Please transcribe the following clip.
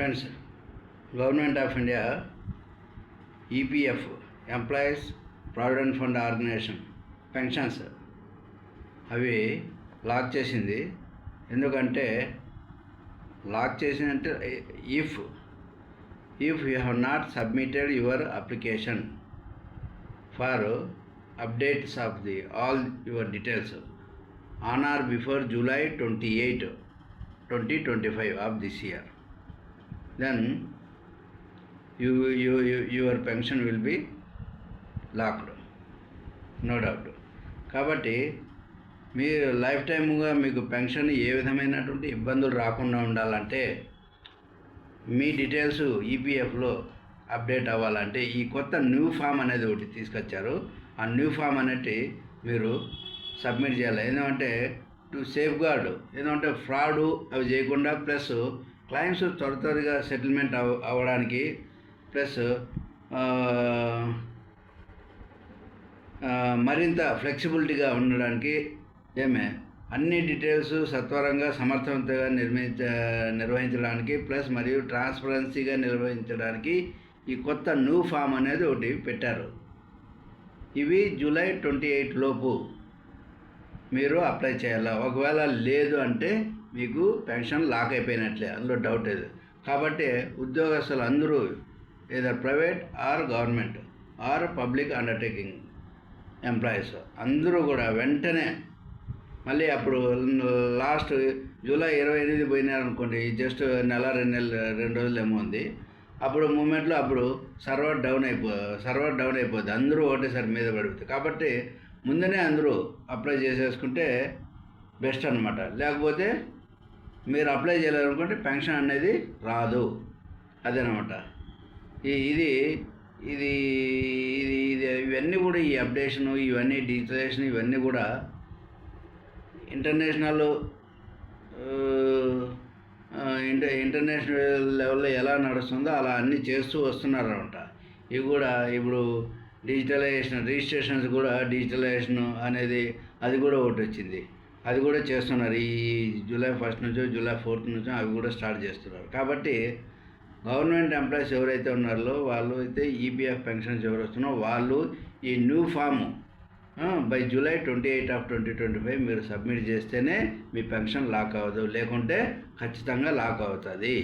Friends government of India EPF employees provident fund organisation pensions అవి lock చేసింది. ఎందుకంటే lock చేసినట్టు if if you have not submitted your application for updates of the all your details on or before July twenty eight twenty twenty five of this year then you, you, you your pension will be locked. No doubt కాబట్టి మీరు life టైమ్గా మీకు pension ఏ విధమైనటువంటి ఇబ్బందులు రాకుండా ఉండాలంటే మీ details ఈపీఎఫ్లో update అవ్వాలంటే ఈ కొత్త న్యూ ఫామ్ అనేది ఒకటి తీసుకొచ్చారు. ఆ న్యూ ఫామ్ అనేది మీరు సబ్మిట్ చేయాలి. ఎందుకంటే టు సేఫ్ గార్డ్ ఎందుకంటే ఫ్రాడ్ అవి చేయకుండా ప్లస్ క్లయింట్స్ త్వర త్వరగా సెటిల్మెంట్ అవ అవ్వడానికి ప్లస్ మరింత ఫ్లెక్సిబిలిటీగా ఉండడానికి ఏమే అన్ని డీటెయిల్స్ సత్వరంగా సమర్థవంతంగా నిర్మించ నిర్వహించడానికి ప్లస్ మరియు ట్రాన్స్పరెన్సీగా నిర్వహించడానికి ఈ కొత్త న్యూ ఫామ్ అనేది ఒకటి పెట్టారు. ఇవి జూలై ట్వంటీ ఎయిట్ లోపు మీరు అప్లై చేయాలి? ఒకవేళ లేదు అంటే మీకు పెన్షన్ లాక్ అయిపోయినట్లే అందులో డౌట్ లేదు. కాబట్టి ఉద్యోగస్తులు అందరూ ఏదో private or government or public undertaking employees అందరూ కూడా వెంటనే మళ్ళీ అప్పుడు లాస్ట్ జూలై ఇరవై ఎనిమిది పోయినారనుకోండి జస్ట్ నెల రెండు నెలలు రెండు రోజులు ఏమో ఉంది. అప్పుడు మూమెంట్లో అప్పుడు సర్వర్ డౌన్ అయిపో సర్వర్ డౌన్ అయిపోద్ది. అందరూ ఒకటేసారి మీద పడిపోతుంది కాబట్టి ముందనే అందరూ అప్లై చేసేసుకుంటే బెస్ట్ అనమాట లేకపోతే మీరు అప్లై చేయాలనుకుంటే పెన్షన్ అనేది రాదు. అదేనమాట. ఇది ఇది ఇది ఇది ఇవన్నీ కూడా ఈ అప్డేషన్ ఇవన్నీ డిజిటలైజేషన్ ఇవన్నీ కూడా ఇంటర్నేషనల్ ఇంటర్ ఇంటర్నేషనల్ లెవెల్లో ఎలా నడుస్తుందో అలా అన్నీ చేస్తూ వస్తున్నారు అనమాట ఇవి కూడా ఇప్పుడు డిజిటలైజేషన్ రిజిస్ట్రేషన్స్ కూడా డిజిటలైజేషన్ అనేది అది కూడా ఒకటి వచ్చింది. అది కూడా చేస్తున్నారు. ఈ జూలై ఫస్ట్ నుంచో జూలై ఫోర్త్ నుంచో అవి కూడా స్టార్ట్ చేస్తున్నారు. కాబట్టి గవర్నమెంట్ ఎంప్లాయీస్ ఎవరైతే ఉన్నారో వాళ్ళు అయితే ఈపీఎఫ్ పెన్షన్స్ ఎవరు వస్తున్నారో వాళ్ళు ఈ new form by July twenty eight of twenty twenty five మీరు సబ్మిట్ చేస్తేనే మీ పెన్షన్ లాక్ అవ్వదు లేకుంటే ఖచ్చితంగా లాక్ అవుతుంది.